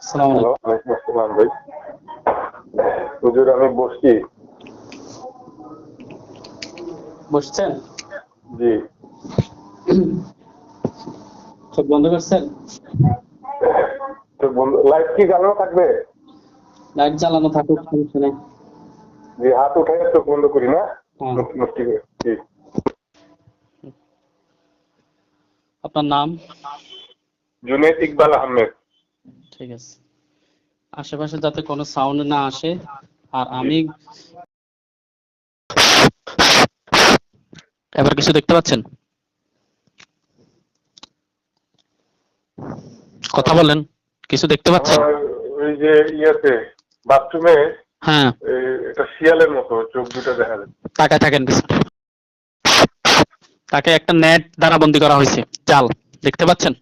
আসসালামু আলাইকুম। আসসালাম ভাই। হুজুর আমি বসছি। বসছেন? জি। চোখ বন্ধ করছেন? তো বন্ধু লাইভ কি থাকবে? লাইট জ্বালানো থাকুক সমস্যা নেই। যে হাত চোখ বন্ধ করি না? হ্যাঁ। জি। আপনার নাম? জুনেদ ইকবাল আহমেদ। ঠিক আছে। আশেপাশে যাতে কোনো সাউন্ড না আসে আর আমি এবার কিছু দেখতে পাচ্ছেন? কথা বলেন কিছু দেখতে পাচ্ছেন? ওই যে ইয়েতে বাথরুমে হ্যাঁ। এটা শিয়ালের মতো চোখ দুটো দেখা যায়। তাকায় থাকেন তাকে একটা নেট দ্বারা বন্দি করা হয়েছে জাল দেখতে পাচ্ছেন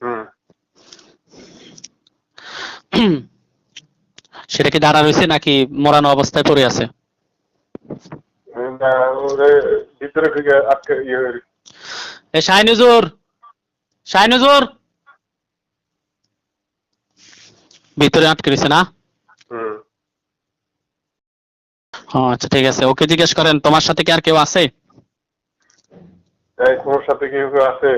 হুম সেটা কি দাঁড়া রয়েছে নাকি মরানো অবস্থায় পড়ে আছে? ভিতরে থেকে আটকে শাহিনুজুর শাহিনুজুর! ভিতরে আটকে রয়েছে না? আচ্ছা ঠিক আছে। ওকে জিজ্ঞেস করেন, তোমার সাথে কি আর কেউ আছে? তোমার সাথে কেউ কেউ আছে?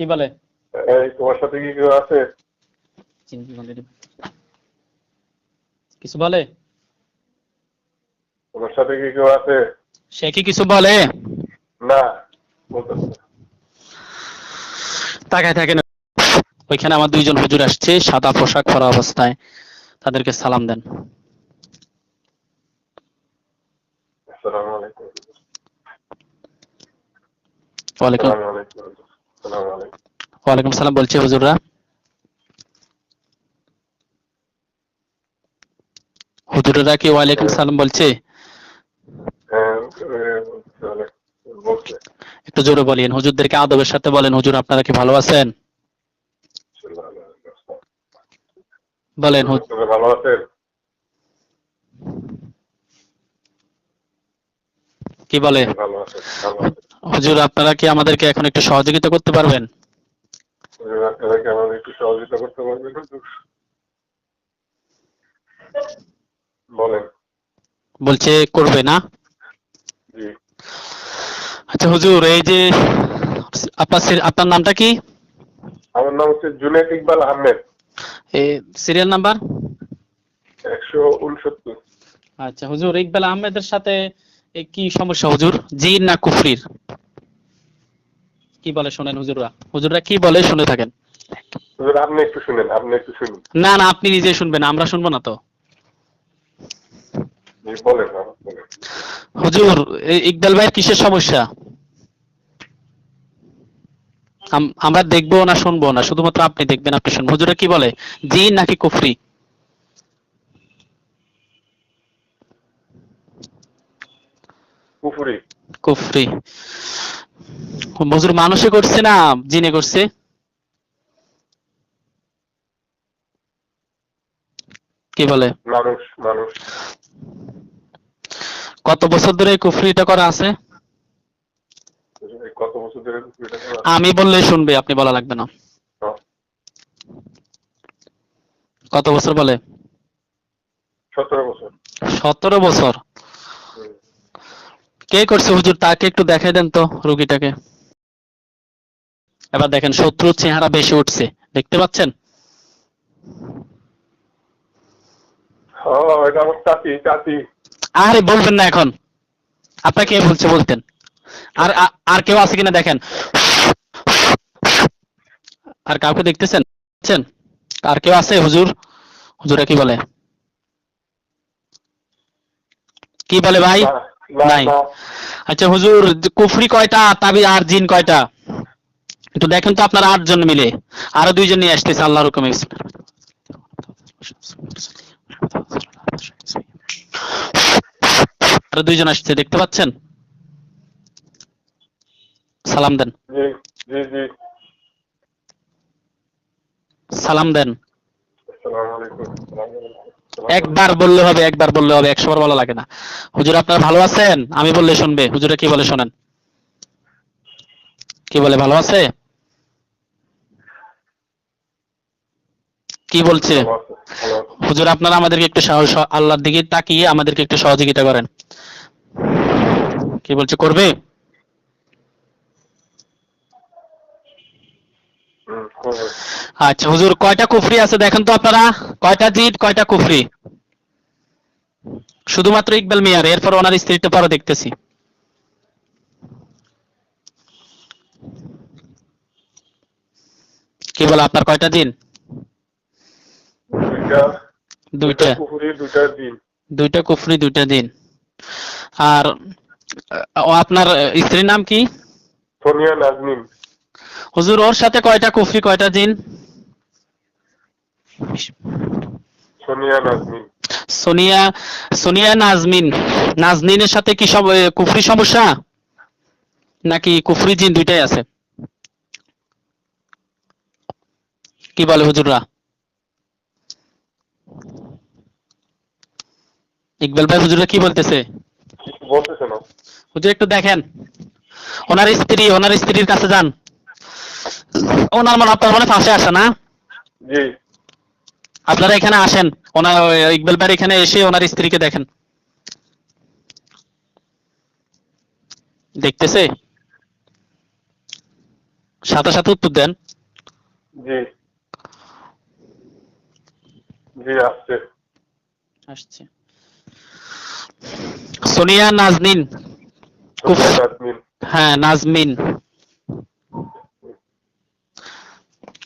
কি বলে? এই তোমার সাথে কি কেউ আছে? কিছু বলে? তোমার সাথে কি কেউ আছে? সে কি কিছু বলে? না না। তাকায় থাকেন। ওইখানে আমার দুইজন হুজুর আসছে সাদা পোশাক পরা অবস্থায়। তাদেরকে সালাম দেন। আসসালামু আলাইকুম। ওয়ালাইকুম। আসসালামু আলাইকুম। আসসালামু ওয়ালাইকুম সালাম বলছি হুজুররা। হুজুরেরা কি ওয়ালাইকুম সালাম বলছে? একটু জোরে বলেন হুজুরদেরকে আদবের সাথে বলেন হুজুর আপনারা কি ভালো আছেন? বলেন ভালো আছেন? কি বলে ভালো আছেন। হুজুর আপনারা কি আমাদেরকে এখন একটু সহযোগিতা করতে পারবেন? আপনারা কি আমাদের একটু সহযোগিতা করতে পারবেন হুজুর? বলেন। বলছে করবে না? আচ্ছা হুজুর এই যে আপনার আপনার নামটা কি? আমার নাম হচ্ছে জুনেদ ইকবাল আহমেদ। Serial number? একশো উনসত্তর। আচ্ছা হুজুর ইকবাল আহমেদের সাথে কি সমস্যা হুজুর? জিন না কুফরির? কি বলে শোনেন হুজুররা? হুজুররা কি বলে শুনে থাকেন? হুজুর আপনি একটু শুনেন আপনি একটু শুনুন। না না আপনি নিজে শুনবেন আমরা শুনব না তো। হুজুর এই ইকবাল ভাইয়ের কিসের সমস্যা? আম- আমরা দেখব না শুনব না শুধুমাত্র আপনি দেখবেন আপনি শুনবেন। হুজুরা কি বলে? জিন নাকি কুফরি? কুফরি। হুজুর মানুষে করছে না জিনে করছে? কি বলে? মানুষ মানুষ। কত বছর ধরে কুফরিটা করা আছে? কত বছর ধরে আমি বললে শুনবে আপনি বলা লাগবে না। কত বছর বলে? সতেরো বছর। সতেরো বছর। কে করছে হুজুর? তাকে একটু দেখাই দেন তো রুগীটাকে। এবার দেখেন শত্রুর চেহারা বেশি উঠছে। দেখতে পাচ্ছেন? চাচি আরে বলবেন না এখন। আপনাকে কে বলছে বলতেন? আর আর কেউ আছে কিনা দেখেন। আর কাউকে দেখতেছেন? আর কেউ আছে হুজুর? হুজুরা কি বলে? কি বলে ভাই? না, নাই। আচ্ছা হুজুর কুফরি কয়টা তাবি আর জিন কয়টা? একটু দেখেন তো আপনারা আটজন মিলে। আরও দুইজন নিয়ে আসতেছে আল্লাহর হুকুমে। আরও দুইজন আসছে দেখতে পাচ্ছেন? সালাম দেন। সালাম দেন। একবার বললে হবে একবার বললে হবে একশো বার বলা লাগে না। হুজুর আপনারা ভালো আছেন? আমি বললে শুনবে। হুজুরে কি বলে শোনেন? কি বলে ভালো আছে? কি বলছে? হুজুর আপনারা আমাদেরকে একটু সাহস আল্লাহর দিকে তাকিয়ে আমাদেরকে একটু সহযোগিতা করেন। কি বলছে করবে হুম করবে আচ্ছা হুজুর কয়টা কুফরি আছে দেখেন তো আপনারা? কয়টা জিদ কয়টা কুফরি? শুধুমাত্র ইকবাল মিয়ার এরপর ওনার স্ত্রীটা পরে দেখতেছি। কি বলে আপনার কয়টা দিন? দুইটা। দুইটা। কুফরি দুইটা দিন। আর ও আপনার স্ত্রীর নাম কি? সোনিয়া নাজমিন হুজুর ওর সাথে কয়টা কুফরি কয়টা দিন সোনিয়া নাজমিন। সোনিয়া সোনিয়া নাজমিন। নাজনিনের সাথে কি সব কুফরি সমস্যা? নাকি কুফরি জিন দুইটাই আছে? কি বলে হুজুররা? ইকবাল ভাই হুজুররা কি বলতেছে? হুজুর একটু দেখেন। ওনার স্ত্রী ওনার স্ত্রীর কাছে যান। ওনার মনে আপনার মনে ফাঁসে আসে না? আপনারা এখানে আসেন ওনার ইকবাল ভাই এখানে এসে ওনার স্ত্রীকে দেখেন। দেখতেছে? সাথে সাথে উত্তর দেন। জি। জি আসছে। আসছে। সোনিয়া নাজনিন। সোনিয়া নাজমিন হ্যাঁ নাজমিন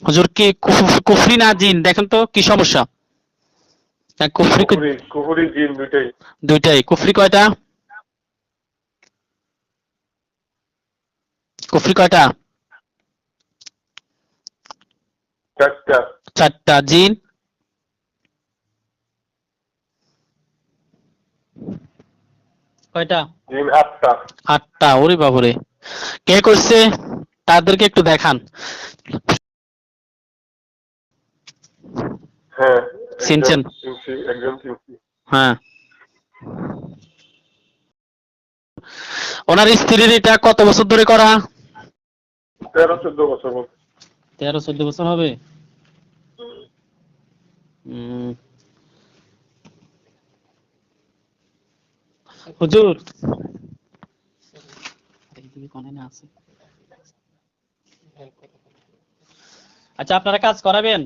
হুজুর কি কুফ- কুফরি না জিন? দেখেন তো কি সমস্যা? হ্যাঁ, কুফরি কু- কুকুরি কুকুরি জিন দুইটাই। দুইটাই। কুফরি কয়টা? কুফরি কয়টা? চারটা। চারটা। জিন? কয়টা? জিন আটটা। আটটা। ওরে বাবরে কে করছে? তাদেরকে একটু দেখান। হ্যাঁ চিনছেন? একজন চিনছি হ্যাঁ। ওনার স্ত্রীর এটা কত বছর ধরে করা? তেরো চোদ্দ বছর তেরো চোদ্দ বছর হবে? হুজুর? আচ্ছা আপনারা কাজ করাবেন?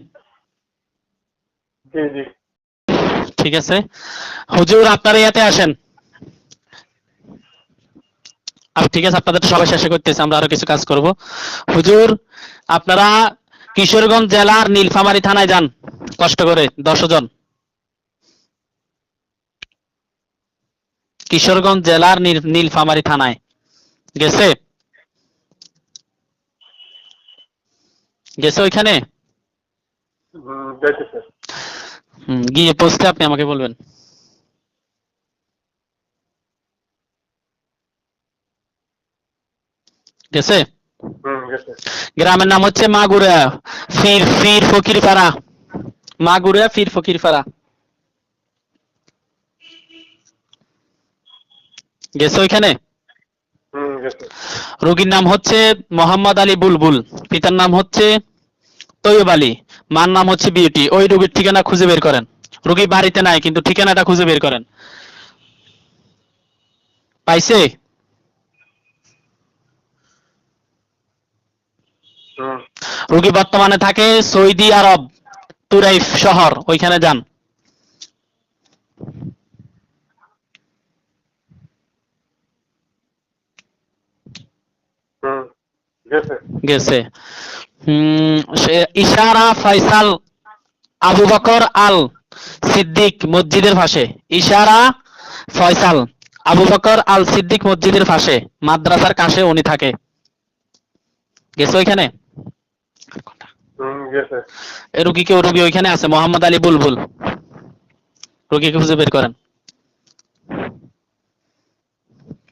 জি জি। ঠিক আছে। হুজুর আপনারা ইয়াতে আসেন। ঠিক আছে আপনাদের সবাই শেষে করতেছে আমরা আরও কিছু কাজ করব। হুজুর আপনারা কিশোরগঞ্জ জেলার নীলফামারী থানায় যান কষ্ট করে দশ জন। কিশোরগঞ্জ জেলার নীল- নীলফামারী থানায়। গেছে? গেছে ওইখানে? গিয়ে পৌঁছতে আপনি আমাকে বলবেন। গেছে? গ্রামের নাম হচ্ছে মাগুরা ফির ফির ফকির পাড়া মাগুরা ফির ফকির পাড়া গেছে ওইখানে? রোগীর নাম হচ্ছে মোহাম্মদ আলী বুলবুল পিতার নাম হচ্ছে তৈয়ব আলী। মার নাম হচ্ছে বিউটি। ওই রোগীর ঠিকানা খুঁজে বের করেন। রোগী বাড়িতে নাই কিন্তু ঠিকানাটা খুঁজে বের করেন। পাইছে? হুম রোগী বর্তমানে থাকে সৌদি আরব তুরাইফ শহর ওইখানে যান। গেছে। গেছে। ইশারা ফয়সাল আবু বকর আল সিদ্দিক মসজিদের পাশে। ইশারা ফয়সাল আবু বকর আল সিদ্দিক মসজিদের পাশে মাদ্রাসার কাছে উনি থাকে। গেছে ওইখানে? রুগী কেউ রুগী ওইখানে আছে? মোহাম্মদ আলী বুলবুল। রুগীকে খুঁজে বের করেন।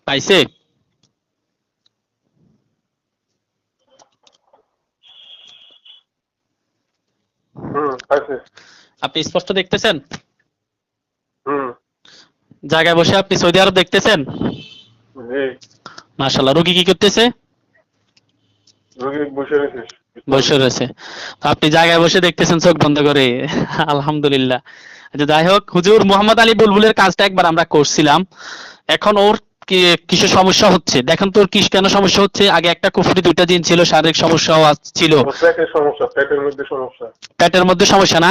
পাইছে? আপনি স্পষ্ট দেখতেছেন? জায়গায় বসে আপনি সৌদি আরব দেখতেছেন? মাশাল্লাহ রুগী কি করতেছে? বসে রয়েছে। আপনি জায়গায় বসে দেখতেছেন চোখ বন্ধ করে। আলহামদুলিল্লাহ। আচ্ছা যাই হোক হুজুর মোহাম্মদ আলী বুলবুলের কাজটা একবার আমরা করছিলাম। এখন ওর কিসের সমস্যা হচ্ছে? দেখেন তোর কিস কেন সমস্যা হচ্ছে? আগে একটা কুফরি দুইটা দিন ছিল শারীরিক সমস্যাও ছিল। পেটের সমস্যা মধ্যে সমস্যা। পেটের মধ্যে সমস্যা না?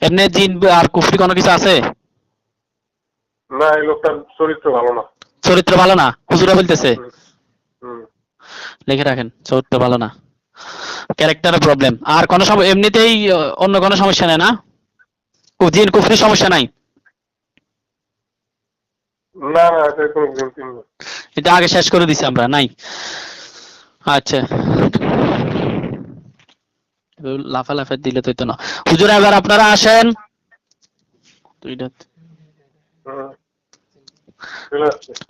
এমনি জিন আর কুফরি কোনো কিছু আছে? না এই লোকটার চরিত্র ভালো না। চরিত্র ভালো না? হুজুরা বলতেছে। লিখে রাখেন চরিত্র ভালো না। ক্যারেক্টারের প্রবলেম আর কোনো এমনিতেই অন্য কোনো সমস্যা নেই না? জিন কুফরি সমস্যা নাই? না না। এটা কোনো আগে শেষ করে দিছি আমরা নাই? আচ্ছা। এবার লাফালাফি দিলে তো না। হুজুর এবার আপনারা আসেন।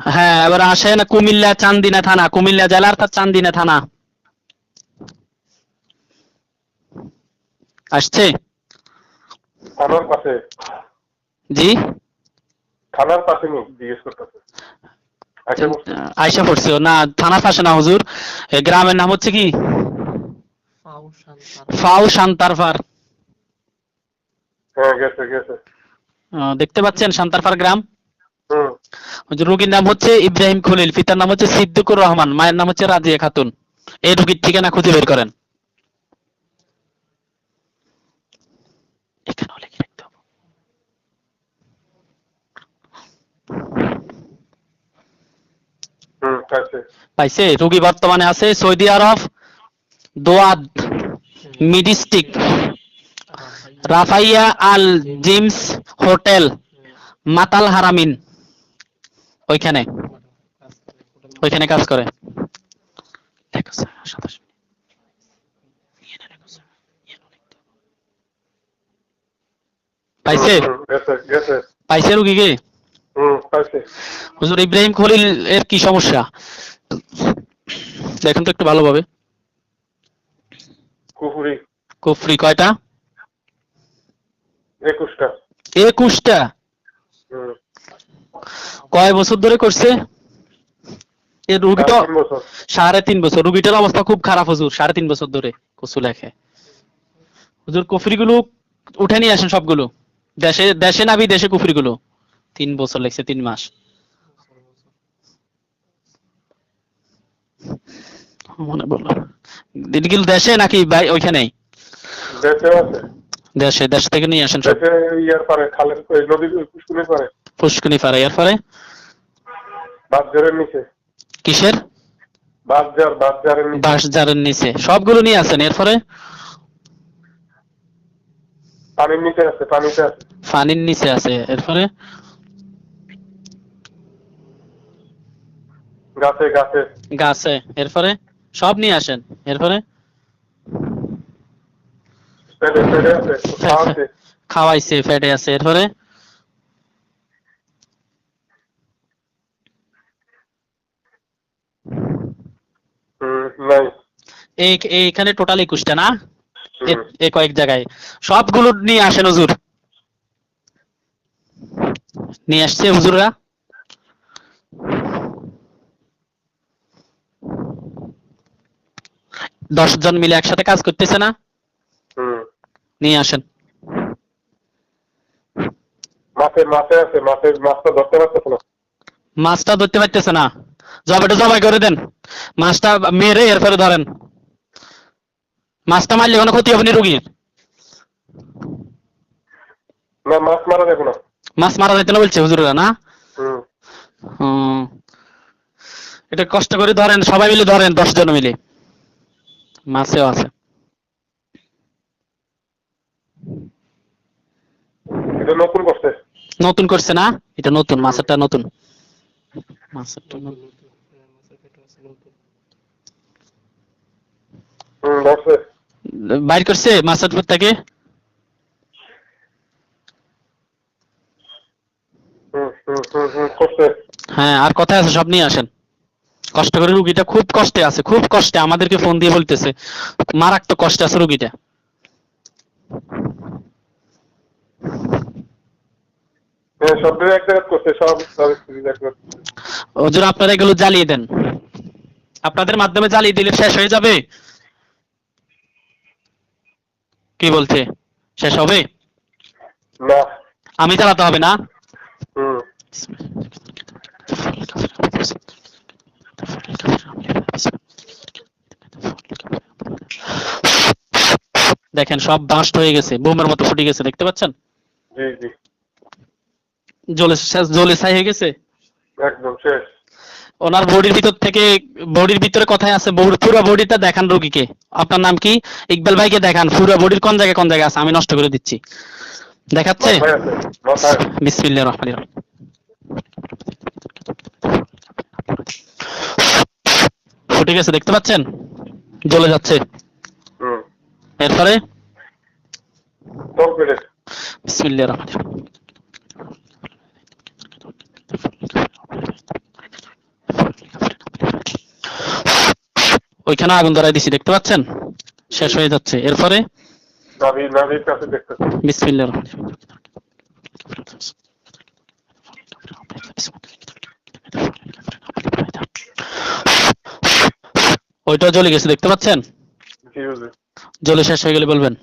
হ্যাঁ এবার আসেন কুমিল্লা চান্দিনা থানা। কুমিল্লা জেলার তার চান্দিনা থানা। আসছে? থানার পাশে। জি? থানার পাশে জিজ্ঞেস করতেছে। আচ্ছা আয়সা পড়ছে না থানার পাশে না হুজুর। গ্রামের নাম হচ্ছে কি? ফাউ শান্তারফার হ্যাঁ দেখতে পাচ্ছেন শান্তারফার গ্রাম? হুম। হুজুর রোগীর নাম হচ্ছে ইব্রাহিম খলিল পিতার নাম হচ্ছে সিদ্দিকুর রহমান মায়ের নাম হচ্ছে রাজিয়া খাতুন। এই রোগীর ঠিকানা খুঁজে বের করেন। এখানেও লিখে রাখতে হবে। হুম আছে পাইছে? রোগী বর্তমানে আছে সৌদি আরব দোয়াদ মিডিস্টিক রাফাইয়া আল জিমস হোটেল মাতাল হারামিন। ওইখানে। ওইখানে কাজ করে। পাইছে? পাইছে রুগীকে? হুজুর ইব্রাহিম খলিল এর কি সমস্যা? দেখেন তো একটু ভালোভাবে। কুফুরি। কুফরি কয়টা? একুশটা। একুশটা? কয় বছর ধরে করছে? এ রুগীটা সাড়ে তিন বছর। রুগীটার অবস্থা খুব খারাপ হুজুর সাড়ে তিন বছর ধরে কচু লেখে। হুজুর কুফরিগুলো উঠে নিয়ে আসেন সবগুলো। দেশে দেশে না বিদেশে কুফরিগুলো? তিন বছর লেগছে তিন মাস। মনে বলল দিদিগুলো দেশে নাকি ওইখানেই? দেশে দেশ থেকে নিয়ে আসেন সব? দেশে ইয়ার পারে খালের নদীর পারে। পুষ্কনি পারে নিচে। কিসের? বাঁশঝাড়ের নিচে। নিচে। সবগুলো নিয়ে আসেন এরপরে পানির নিচে আছে পানিতে আছে। পানির নিচে আছে এরপরে গাছে গাছে। গাছে। এরপরে? সব নিয়ে আসেন। এরপরে? খাওয়াইছে ফেটে আছে। এরপরে? এই এইখানে টোটাল একুশটা না। এ কয়েক জায়গায়। সবগুলো নিয়ে আসেন হুজুর। নিয়ে আসছে হুজুররা। দশ জন মিলে একসাথে কাজ করতেছে না? নিয়ে আসেন। মাছটা ধরতে পারতেছে না। জবাটা জবাই করে দেন। মাছটা মেরে এরপরে ধরেন। মাছটা মারলে কোনো ক্ষতি হবে না রুগীর। মাছ মারা যাবে না। মাছ মারা যাইতে না বলছে হুজুররা না? হুম। এটা কষ্ট করে ধরেন সবাই মিলে ধরেন দশ জন মিলে। মাছেও আছে। এটা নতুন করছে। নতুন করছে না? এটা নতুন মাছেরটা নতুন। মাছেরটা নতুন। বাইর করছে মাছের থেকে? হ্যাঁ আর কথা আছে সব নিয়ে আসেন। কষ্ট করে রুগীটা খুব কষ্টে আছে খুব কষ্টে আমাদেরকে ফোন দিয়ে বলতেছে। মারাত্মক কষ্টে আছে রুগীটা। হ্যাঁ। ওজোর আপনারা এগুলো জ্বালিয়ে দেন। আপনাদের মাধ্যমে জ্বালিয়ে দিলে শেষ হয়ে যাবে? কি বলছে? শেষ হবে? আমি চালাতে হবে না? দেখেন সব বাস্ট হয়ে গেছে। বোমের মতো ফুটে গেছে দেখতে পাচ্ছেন? জি জি। জ্বলে শেষ জ্বলে ছাই হয়ে গেছে? একদম শেষ। ওনার বডির ভিতর থেকে বডির ভিতরে কথাই আছে পুরো বডিটা দেখান রোগীকে। আপনার নাম কি? ইকবাল ভাইকে দেখান পুরো বডির কোন জায়গায় কোন জায়গায় আছে? আমি নষ্ট করে দিচ্ছি। দেখাচ্ছে? বিসমিল্লাহির রহমানির রহিম। ফুটে গেছে দেখতে পাচ্ছেন? জ্বলে যাচ্ছে। এরপরে? বিসমিল্লাহির রহমানির রহিম। ওইখানে আগুন ধরাই দিছি দেখতে পাচ্ছেন? শেষ হয়ে যাচ্ছে। এরপরে? নাভি নাভির কাছে দেখতেছি। বিসমিল্লাহির রহমানির রহিম। ওইটা জ্বলে গেছে দেখতে পাচ্ছেন? জ্বলে শেষ হয়ে গেলে বলবেন।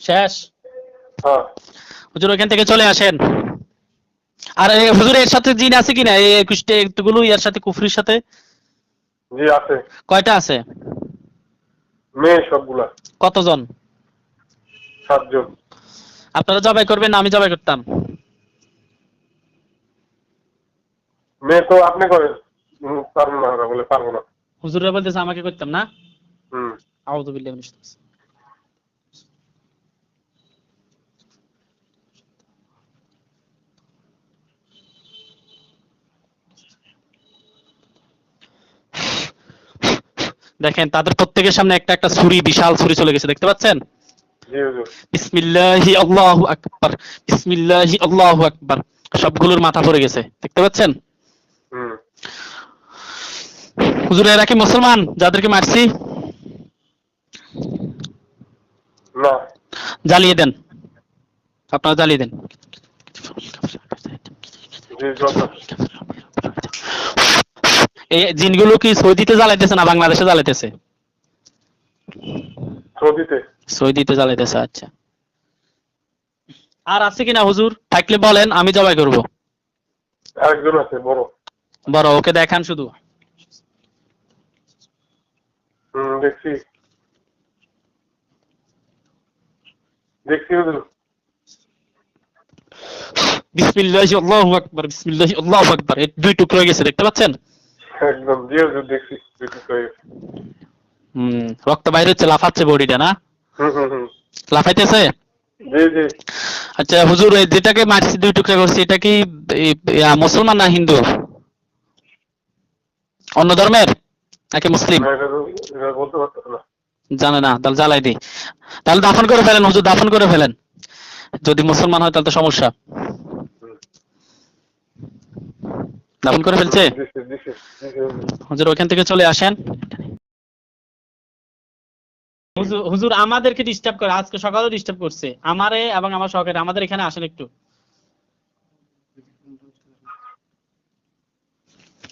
শেষ? হ্যাঁ। হুজুর ওইখান থেকে চলে আসেন। আর এ, হুজুর এর সাথে জিন আছে কিনা এই একুশটা এর সাথে কুফরির সাথে? জি আছে। কয়টা আছে? মেয়ে সবগুলা। কতজন? সাতজন। আপনারা জবাই করবেন আমি জবাই করতাম। মেয়ে তো আপনি করেন পারব না ওরা বলে পারব না। হুজুররা বলতেছে আমাকে করতাম না? হুম। আউযু বিল্লাহি মিনাশ শাইতানির দেখেন তাদের প্রত্যেকের সামনে একটা একটা ছুরি বিশাল ছুরি চলে গেছে দেখতে পাচ্ছেন? বিসমিল্লাহি আল্লাহু আকবার বিসমিল্লাহি আল্লাহু আকবার সবগুলোর মাথা পড়ে গেছে দেখতে পাচ্ছেন? হুজুর এরা কি মুসলমান? যাদেরকে মারছি। না। জ্বালিয়ে দেন। আপনারা জ্বালিয়ে দেন। এই জিনগুলো কি সৌদিতে জ্বালাইতেছে না বাংলাদেশে জ্বালাইতেছে? সৌদিতে। সৌদিতে জ্বালাইতেছে আচ্ছা। আর আছে কিনা হুজুর? থাকলে বলেন আমি জবাই করব। আরেকজন আছে বড়। বড় ওকে দেখান শুধু। হুম দেখছি। দেখছি বিসমিল্লাহি আল্লাহু আকবার বিসমিল্লাহি আল্লাহু আকবার। দুই টুকরো গেছে দেখতে পাচ্ছেন? একদম জি দেখছি। দেখছি হুম রক্ত বাইরে হচ্ছে লাফাচ্ছে বডিটা না? লাফাইতেছে? জি জি। আচ্ছা হুজুর যেটাকে মারছি দুই টুকরা করছি এটা কি মুসলমান না হিন্দু? অন্য ধর্মের? নাকি মুসলিম? বলতে পারতেছে না। জানে না তাহলে জ্বালাই দিই তাহলে দাফন করে ফেলেন হুজুর দাফন করে ফেলেন। যদি মুসলমান হয় তাহলে তো সমস্যা। দাফন করে ফেলছে? হুজুর। ওখান থেকে চলে আসেন। হুজুর হুজুর আমাদেরকে ডিস্টার্ব করে। আজকে সকালেও ডিস্টার্ব করছে। আমারে এবং আমার সহকারী আমাদের এখানে আসেন একটু।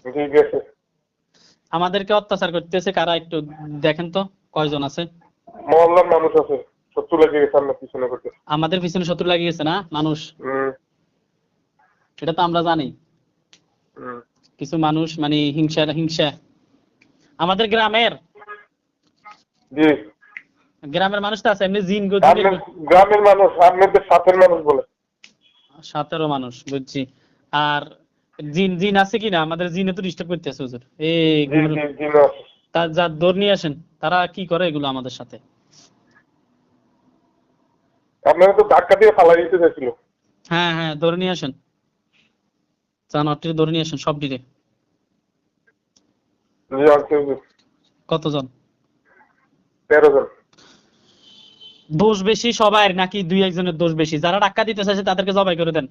ঠিক আছে। আমাদেরকে অত্যাচার করতেছে কারা একটু দেখেন তো কয়জন আছে? মহল্লার মানুষ আছে শত্রু লেগে গেছে আপনার পিছনে করতে আমাদের পিছনে শত্রু লাগিয়ে গেছে না মানুষ? এটা তো আমরা জানি। কিছু মানুষ মানে হিংসা হিংসা। আমাদের গ্রামের? জি। গ্রামের মানুষ তো আছে এমনি জিন গো গ্রামের মানুষ আপনাদের সাথের মানুষ বলে। সতেরো মানুষ বুঝছি। আর জিন জিন আছে কিনা? আমাদের জিনে তো ডিস্টার্ব করতেছে হুজুর। এই। তার যা দৌড় নিয়ে আসেন তারা কি করে এগুলো আমাদের সাথে? আপনারা তো ধাক্কা দিয়ে ফালাই দিতে চাইছিল। হ্যাঁ হ্যাঁ ধরে নিয়ে আসেন। জানোয়ারটি ধরে নিয়ে আসেন সব ডিরে জি আনছে হুজুর। কতজন? তেরো জন। দোষ বেশি সবাই নাকি দুই একজনের দোষ বেশি? যারা টাক্কা দিতে চাইছে তাদেরকে জবাই করে দেন।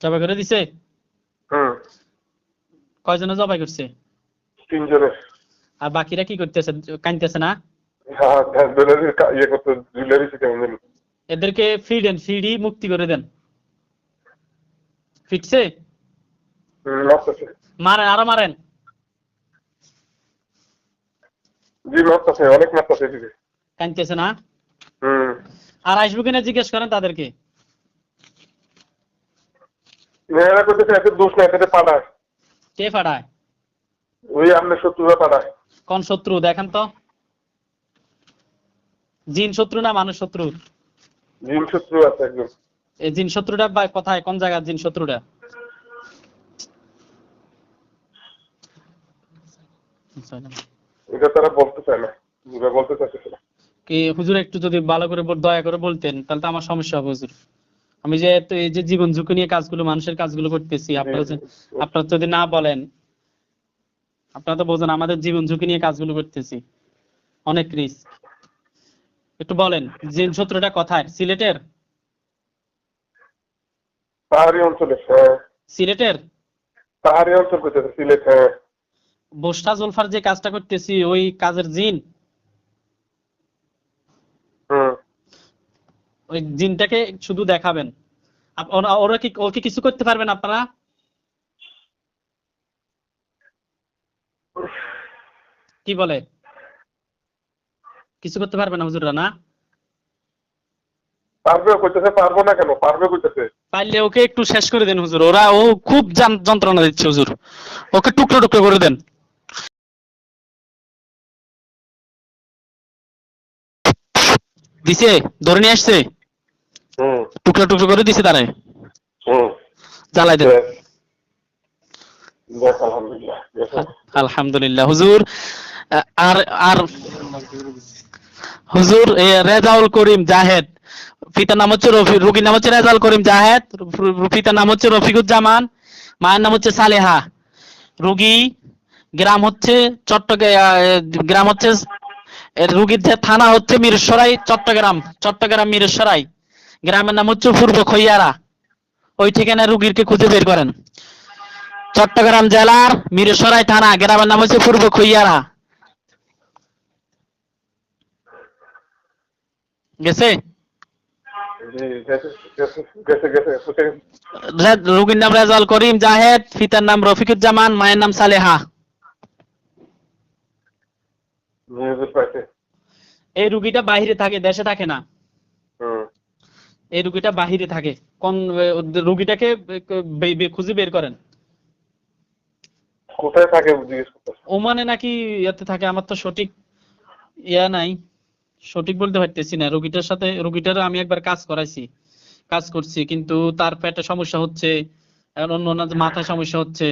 জবাই করে দিছে? হুম। কয়জনে জবাই করছে? তিনজনের আর বাকিরা কি করতেছে? কানতেছে না? হ্যাঁ হ্যাঁ জুয়েলারি ইয়ে এদেরকে ফ্রি দেন ফ্রি মুক্তি করে দেন। ফিটছে মারেন আরও মারেন। জি মারতেছে অনেক মারতেছে দিদি কানতেছে না? হুম। আর আসব কিনা জিজ্ঞেস করেন তাদেরকে। করতেছে এত দোষ নাই এটাতে পাঠায় কে ওই আপনার শত্রুরা পাঠায় কোন শত্রু? দেখেন তো। জিন শত্রু না মানুষ শত্রু? জিন শত্রু আছে একজন। এই জিন শত্রুটা বা কোথায়? কোন জায়গার জিন শত্রুটা? এটা তারা বলতে চায় না। বলতে চাইছে কি হুজুর একটু যদি ভালো করে দয়া করে বলতেন তাহলে তো আমার সমস্যা হবে হুজুর। আমি যে এই যে জীবন ঝুঁকি নিয়ে কাজগুলো মানুষের কাজগুলো করতেছি আপনারা যে- আপনারা যদি না বলেন আপনারা তো বোঝেন আমাদের জীবন ঝুঁকি নিয়ে কাজগুলো করতেছি। অনেক রিস্ক একটু বলেন জিন সূত্রটা কোথায়? সিলেটের? পাহাড়ি অঞ্চলে হ্যাঁ। সিলেটের? পাহাড়ি অঞ্চল করতেছে সিলেট হ্যাঁ। বস্তা জলফার যে কাজটা করতেছি ওই কাজের জিন হুম ওই জিনটাকে শুধু দেখাবেন। ওরা- কি ওকে কিছু করতে পারবেন আপনারা? কি বলে? কিছু করতে পারবে না হুজুররা না? পারবে কইতেছে পারব না কেন? পারবে কইতেছে পারলে ওকে একটু শেষ করে দেন হুজুর। ওরা ও খুব যান- যন্ত্রণা দিচ্ছে হুজুর। ওকে টুকরো টুকরো করে দেন। দিছে? ধরে নিয়ে আসছে? টুকরো টুকরো করে দিছে তারে? জ্বালাই দেন। আলহামদুলিল্লাহ হুজুর আর আর হুজুর এ, রেজাউল করিম জাহেদ পিতার নাম হচ্ছে রফি রুগীর নাম হচ্ছে রেজাউল করিম জাহেদ পিতার নাম হচ্ছে রফিকুজ্জামান মায়ের নাম হচ্ছে সালেহা। রুগী গ্রাম হচ্ছে চট্টগ্রাম গ্রাম হচ্ছে রুগীর যে থানা হচ্ছে মিরসরাই চট্টগ্রাম চট্টগ্রাম মিরসরাই। গ্রামের নাম হচ্ছে পূর্ব খৈয়ারা। ওই ঠিকানায় রুগীরকে খুঁজে বের করেন। চট্টগ্রাম জেলার মিরসরাই থানা গ্রামের নাম হচ্ছে পূর্ব খৈয়ারা। গেছে? রোগীর নাম রেজাল করিম জাহেদ পিতার নাম রফিকুজ্জামান মায়ের নাম সালেহা। এই রুগীটা বাহিরে থাকে দেশে থাকে না। এই রুগীটা বাহিরে থাকে। কোন রুগীটাকে খুঁজে বের করেন। কোথায় থাকে ওমানে নাকি ইয়াতে থাকে আমার তো সঠিক ইয়া নাই। সঠিক বলতে পারতেছি না। রোগীটার সাথে রোগীটার আমি একবার কাজ করাইছি কাজ করছি কিন্তু তার পেটে সমস্যা হচ্ছে এখন অন্য অন্য মাথায় সমস্যা হচ্ছে।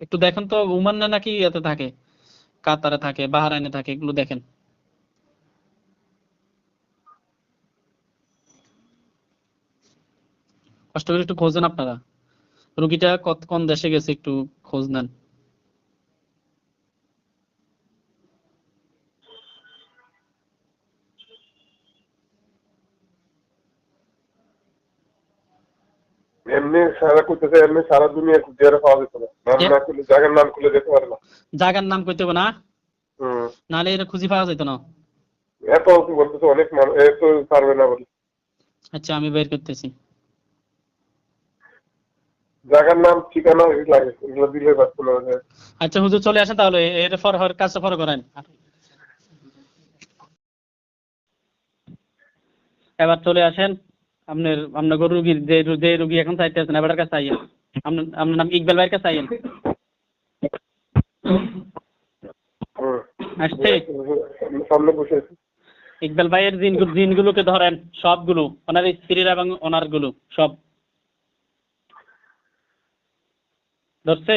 একটু দেখেন তো ওমান না নাকি ইয়াতে থাকে। কাতারে থাকে, বাহারাইনে থাকে, এগুলো দেখেন। কষ্ট করে একটু খোঁজেন আপনারা। রুগীটা কত, কোন দেশে গেছে একটু খোঁজ নেন। এমনি সারা করতেছে এমনি সারা দুনিয়া খুঁজে পাওয়া যেত না। নাম না খুলে জায়গার নাম খুলে যেতে পারে না। জায়গার নাম কইতে হবে না? হুম। নাহলে এটা খুঁজে পাওয়া যেত না। এত বলতেছে অনেক মানুষ এত পারবে না বলে। আচ্ছা আমি বের করতেছি। জায়গার নাম ঠিকানা লাগে এগুলো দিলে বাস চলে আচ্ছা হুজুর চলে আসেন তাহলে এর পর হর কাজটা পরে করেন। এবার চলে আসেন আপনার আপনার গরু রুগীর যে যে রুগী এখন চাইতে আছেন এবার কাছে আইয়েন। আপনার আপনার নাম ইকবাল ভাইয়ের কাছে আইয়েন। আসছে? ইকবাল ভাইয়ের জিনগুলো জিনগুলোকে ধরেন, সবগুলো, ওনার স্ত্রীর এবং ওনারগুলো সব। ধরছে?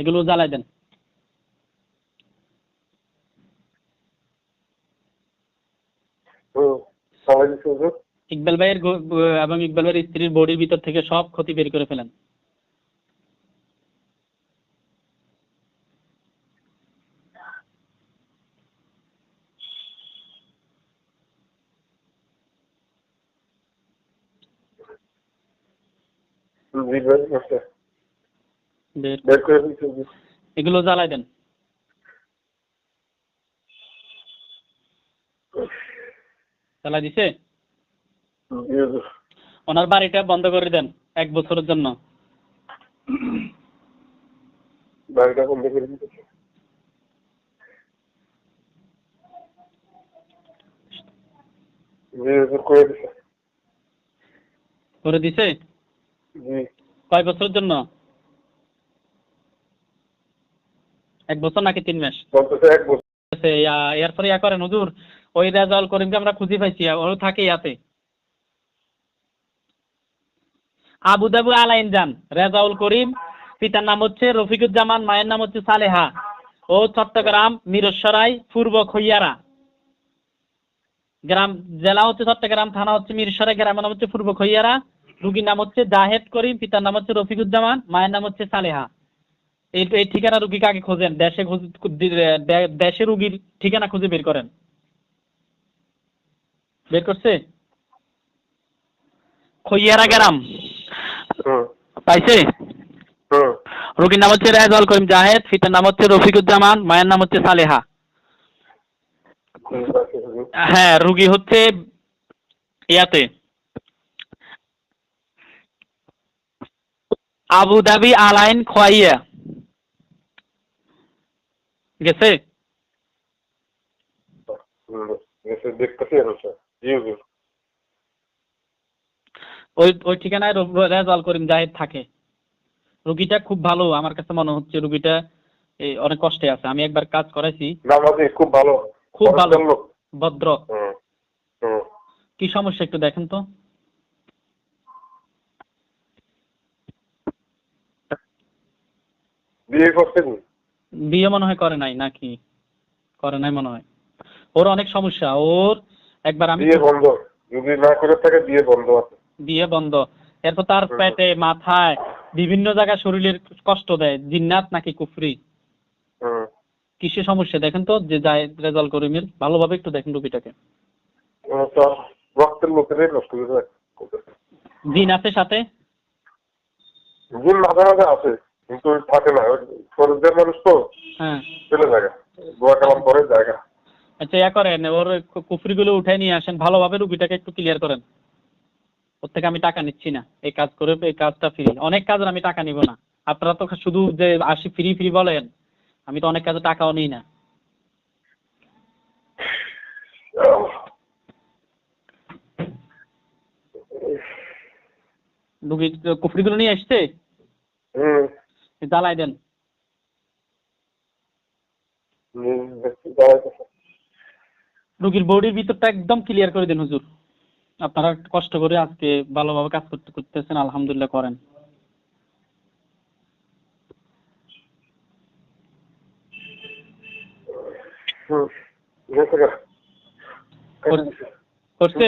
এগুলো জ্বালাই দেন। ইকবাল ভাইয়ের এবং ইকবাল ভাইয়ের স্ত্রীর বডির ভিতর থেকে সব ক্ষতি বের করে ফেলেন জি ভাই আচ্ছা বের বের করে এগুলো জ্বালাই দেন। জ্বালাই দিছে? ওনার বাড়িটা বন্ধ করে দেন এক বছরের জন্য। বাড়িটা বন্ধ করে করে দিছে। কয় বছরের জন্য? এক বছর নাকি তিন মাস? এক বছর। এরপরে ইয়া করেন হুজুর ওই রেজাউল করিমকে আমরা খুঁজে পাইছি ও থাকে ইয়াতে। আবু দাবু আলাইন যান রেজাউল করিম পিতার নাম হচ্ছে রফিকুজ্জামান মায়ের নাম হচ্ছে সালেহা। ও চট্টগ্রাম মিরসরাই পূর্ব খৈয়ারা। গ্রাম জেলা হচ্ছে চট্টগ্রাম থানা হচ্ছে মিরসরাই গ্রামের নাম হচ্ছে পূর্ব খৈয়ারা। রুগীর নাম হচ্ছে জাহেদ করিম পিতার নাম হচ্ছে রফিকুজ্জামান মায়ের নাম হচ্ছে সালেহা। এই এই ঠিকানা রুগীকে আগে খোঁজেন। দেশে খুঁজ- দেশে রুগীর ঠিকানা খুঁজে বের করেন। বের করছে? খৈয়ারা গ্রাম। পাইছে? রুগীর নাম হচ্ছে রেজাউল করিম জাহেদ পিতার নাম হচ্ছে রফিকুজ্জামান মায়ের নাম হচ্ছে সালেহা। হ্যাঁ রুগী হচ্ছে ইয়াতে। আবু ধাবি আলাইন খোয়াইয়া। গেছে দেখতেছি হুজুর ওই ওই ঠিকানায় র- রেজাউল করিম জাহেদ থাকে। রুগীটা খুব ভালো আমার কাছে মনে হচ্ছে রুগীটা অনেক কষ্টে আছে। আমি একবার কাজ করাইছি। খুব ভালো। খুব ভালো। ভদ্র। কি সমস্যা একটু দেখেন তো। বিয়ে করছেন? বিয়ে মনে হয় করে নাই নাকি? করে নাই মনে হয়। ওর অনেক সমস্যা। ওর একবার আমি বিয়ে বন্ধ। যদি না করে থাকে বিয়ে বন্ধ আছে। বিয়ে বন্ধ। এরপর তার পেটে মাথায় বিভিন্ন জায়গায় শরীরের কষ্ট দেয়। জিন্নাত নাকি কুফরি? হুম কিসের সমস্যা? দেখেন তো যে যায় রেজাল করিমের ভালোভাবে একটু দেখেন রুগীটাকে। তো রক্তের লোকেরাই নষ্ট করে জিন আছে সাথে? জিন মাঝে মাঝে আছে। কিন্তু থাকে না ওই ফরজদের মানুষ তো। হ্যাঁ। চলে জায়গা দোয়া কালাম করে জায়গা আচ্ছা ইয়া করেন ওর কুফরিগুলো উঠে নিয়ে আসেন ভালোভাবে রুগীটাকে একটু ক্লিয়ার করেন। ওর থেকে আমি টাকা নিচ্ছি না এই কাজ করে এই কাজটা ফ্রি অনেক কাজের আমি টাকা নিব না। আপনারা তো শুধু যে আসি ফ্রি ফ্রি বলেন আমি তো অনেক কাজে টাকাও নিই না। রুগী কুফরিগুলো নিয়ে আসছে? হুম। জ্বালাই দেন। রুগীর বডির ভিতরটা একদম ক্লিয়ার করে দিন হুজুর। আপনারা কষ্ট করে আজকে ভালোভাবে কাজ করতে করতেছেন আলহামদুলিল্লাহ করেন। করছে?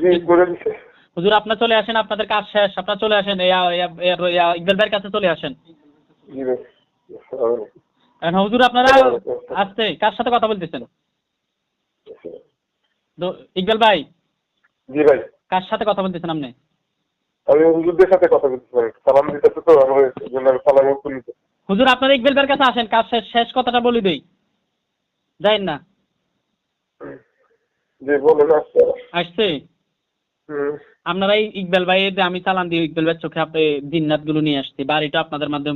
জি করে দিছে। হুজুর আপনার চলে আসেন আপনাদের কাজ শেষ আপনার চলে আসেন ইকবাল ভাইয়ের কাছে চলে আসেন। ভাই হুজুর আপনারা আসছে কার সাথে কথা বলতেছেন? ইকবাল ভাই। জি ভাই। কার সাথে কথা বলতেছেন আপনি? আমি হুজুরদের সাথে কথা বলছিলাম সালাম দিতেছে তো আমার জন্য সালাম উত্তর হুজুর আপনারা ইকবাল ভাইয়ের কাছে আসেন কাজ শেষ শেষ কথাটা বলি দেই। যাইন না। জি বলেন আসছে। আসছে? আপনারা ইকবাল যে আমি চালান দিয়ে ইকবাল ভাইয়ের চোখে আপনি দিনরাতগুলো নিয়ে আসছি, বাড়িটা আপনাদের মাধ্যমে